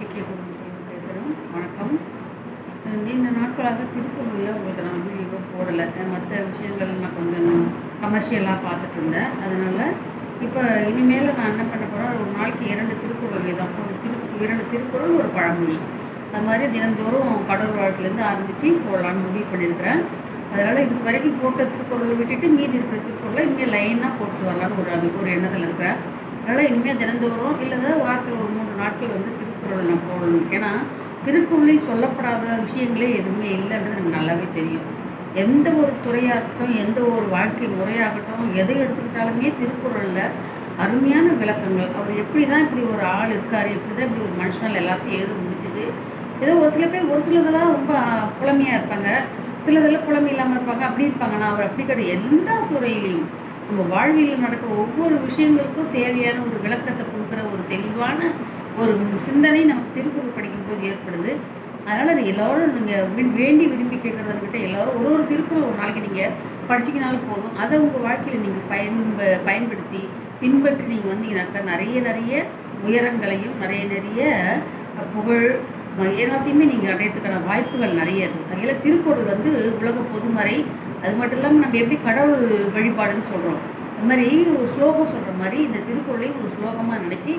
KK பேசுகிறோம் வணக்கம் நீண்ட நாட்களாக திருப்பூரில் உங்களுக்கு நான் வீடியோ போடலை. மற்ற விஷயங்கள் நான் கொஞ்சம் கமர்ஷியலாக பார்த்துட்டு இருந்தேன். அதனால் இப்போ இனிமேல் நான் என்ன பண்ண போகிறேன் ஒரு நாளைக்கு இரண்டு திருக்குறள் வீதம் ஒரு திரு இரண்டு திருக்குறள் ஒரு பழமொழி. அது மாதிரி தினந்தோறும் கடவுள் வாழ்க்கையிலேருந்து ஆரம்பித்து போடலான்னு முடிவு பண்ணியிருக்கிறேன். அதனால் இது வரைக்கும் போட்ட திருக்குறளை விட்டுட்டு மீதி இருக்கிற திருக்குறளை இனிமேல் லைனாக போட்டு வரலான்னு ஒரு அது ஒரு எண்ணத்தில் இருக்கிறேன். அதனால் இனிமேல் தினந்தோறும் இல்லை வாரத்தில் ஒரு மூணு வந்து திருக்குறள் நான் போடணும். ஏன்னா திருக்குறளில் சொல்லப்படாத விஷயங்களே எதுவுமே இல்லைன்றது எனக்கு நல்லாவே தெரியும். எந்த ஒரு துறையாக இருக்கட்டும் எந்த ஒரு வாழ்க்கை முறையாகட்டும் எதை எடுத்துக்கிட்டாலுமே திருக்குறளில் அருமையான விளக்கங்கள். அவர் எப்படி தான் இப்படி ஒரு ஆள் இருக்கார் எப்படி தான் இப்படி ஒரு மனுஷனால் எல்லாத்தையும் எழுத முடிஞ்சுது. ஏதோ ஒரு சில பேர் ஒரு சிலதெல்லாம் ரொம்ப புலமையாக இருப்பாங்க. சிலதெல்லாம் புலமை இல்லாமல் இருப்பாங்க. அப்படி இருப்பாங்க நான் அவர் அப்படி கிடையாது. எல்லா துறையிலையும் நம்ம வாழ்வியலில் நடக்கிற ஒவ்வொரு விஷயங்களுக்கும் தேவையான ஒரு விளக்கத்தை கொடுக்குற ஒரு சிந்தனை நமக்கு திருக்குறள் படிக்கும்போது ஏற்படுது. அதனால் அது எல்லோரும் நீங்கள் வேண்டி விரும்பி கேட்குறவங்ககிட்ட எல்லோரும் ஒரு ஒரு திருக்குறள் ஒரு நாளைக்கு நீங்கள் படிச்சிக்கினாலும் போதும். அதை உங்கள் வாழ்க்கையில் நீங்கள் பயன்ப பயன்படுத்தி பின்பற்றி நீங்கள் வந்தீங்கன்னாக்கா நிறைய நிறைய உயரங்களையும் நிறைய நிறைய புகழ் எல்லாத்தையுமே நீங்கள் அடையிறதுக்கான வாய்ப்புகள் நிறைய இருக்குது அதில் திருக்குறள் வந்து உலக பொதுமறை அது மட்டும் இல்லாமல் நம்ம எப்படி கடவுள் வழிபாடுன்னு சொல்கிறோம் அது மாதிரி ஒரு ஸ்லோகம் சொல்கிற மாதிரி இந்த திருக்குறளையும் ஒரு ஸ்லோகமாக நினச்சி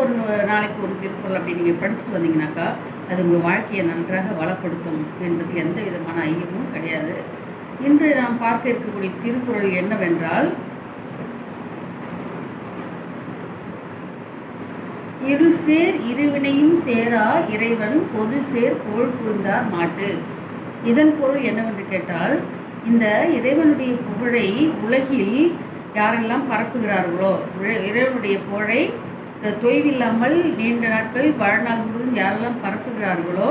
ஒரு நாளைக்கு ஒரு திருக்குறள் அப்படி நீங்கள் படிச்சுட்டு வந்தீங்கன்னாக்கா அது உங்கள் வாழ்க்கையை நன்றாக வளப்படுத்தும் என்பது எந்த விதமான ஐயமும் கிடையாது. இன்று நாம் பார்க்க இருக்கக்கூடிய திருக்குறள் என்னவென்றால் இருள் சேர் இருவினையும் சேரா இறைவன் பொருள் சேர் பொருள் புரிந்தார் மாட்டு. இதன் பொருள் என்னவென்று கேட்டால் இந்த இறைவனுடைய புகழை உலகில் யாரெல்லாம் பரப்புகிறார்களோ இறைவனுடைய புகழை தொய்வில்லாமல் நீண்ட நாட்கள் வாழ்நாள் முழுவதும் யாரெல்லாம் பரப்புகிறார்களோ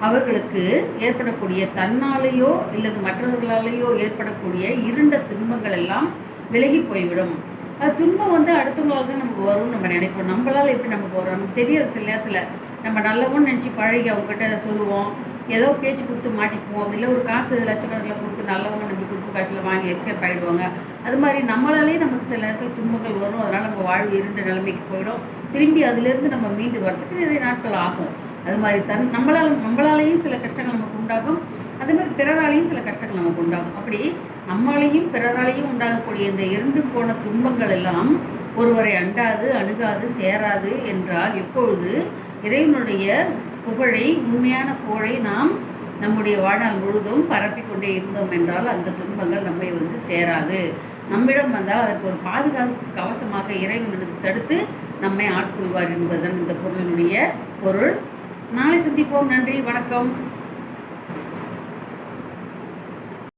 அவர்களுக்கு ஏற்படக்கூடிய தன்னாலேயோ இல்லது மற்றவர்களாலேயோ ஏற்படக்கூடிய இருண்ட துன்பங்கள் எல்லாம் விலகி போய்விடும். அது துன்பம் வந்து அடுத்தவங்களால் தான் நமக்கு வரும்னு நம்ம நினைப்போம். நம்மளால் எப்படி நமக்கு வரும்? நமக்கு தெரியாது சில நேரத்தில் நம்ம நல்லவன்னு நினச்சி பழகி அவங்ககிட்ட சொல்லுவோம். ஏதோ பேச்சு கொடுத்து மாட்டிப்போம் அப்படி இல்லை ஒரு காசு லட்சக்கணக்கில் கொடுத்து நல்லவங்க நம்ம கொடுத்து காசில் வாங்கி எஸ்கேப் ஆகிடுவாங்க அது மாதிரி நம்மளாலேயே நமக்கு சில நேரத்தில் துன்பங்கள் வரும். அதனால் நம்ம வாழ்வு இருண்ட நிலைமைக்கு போயிடும். திரும்பி அதுலேருந்து நம்ம மீண்டு வரதுக்கு நிறைய நாட்கள் ஆகும். அது மாதிரி தன் நம்மளால் நம்மளாலேயும் சில கஷ்டங்கள் நமக்கு உண்டாகும். அதே மாதிரி பிறராலையும் சில கஷ்டங்கள் நமக்கு உண்டாகும். அப்படி நம்மளாலையும் பிறராலையும் உண்டாகக்கூடிய இந்த இரண்டு போன துன்பங்கள் எல்லாம் ஒருவரை அண்டாது அணுகாது சேராது என்றால் எப்பொழுது இறைவனுடைய புகழை உண்மையான புகழை நாம் நம்முடைய வாழ்நாள் முழுதும் பரப்பிக்கொண்டே இருந்தோம் என்றால் அந்த துன்பங்கள் நம்மை வந்து சேராது. நம்மிடம் வந்தால் அதற்கு ஒரு பாதுகாப்பு கவசமாக இறைவன் தடுத்து நம்மை ஆட்கொள்வார் என்பதுதான் இந்த பொருளினுடைய பொருள். நாளை சந்திப்போம். நன்றி. வணக்கம்.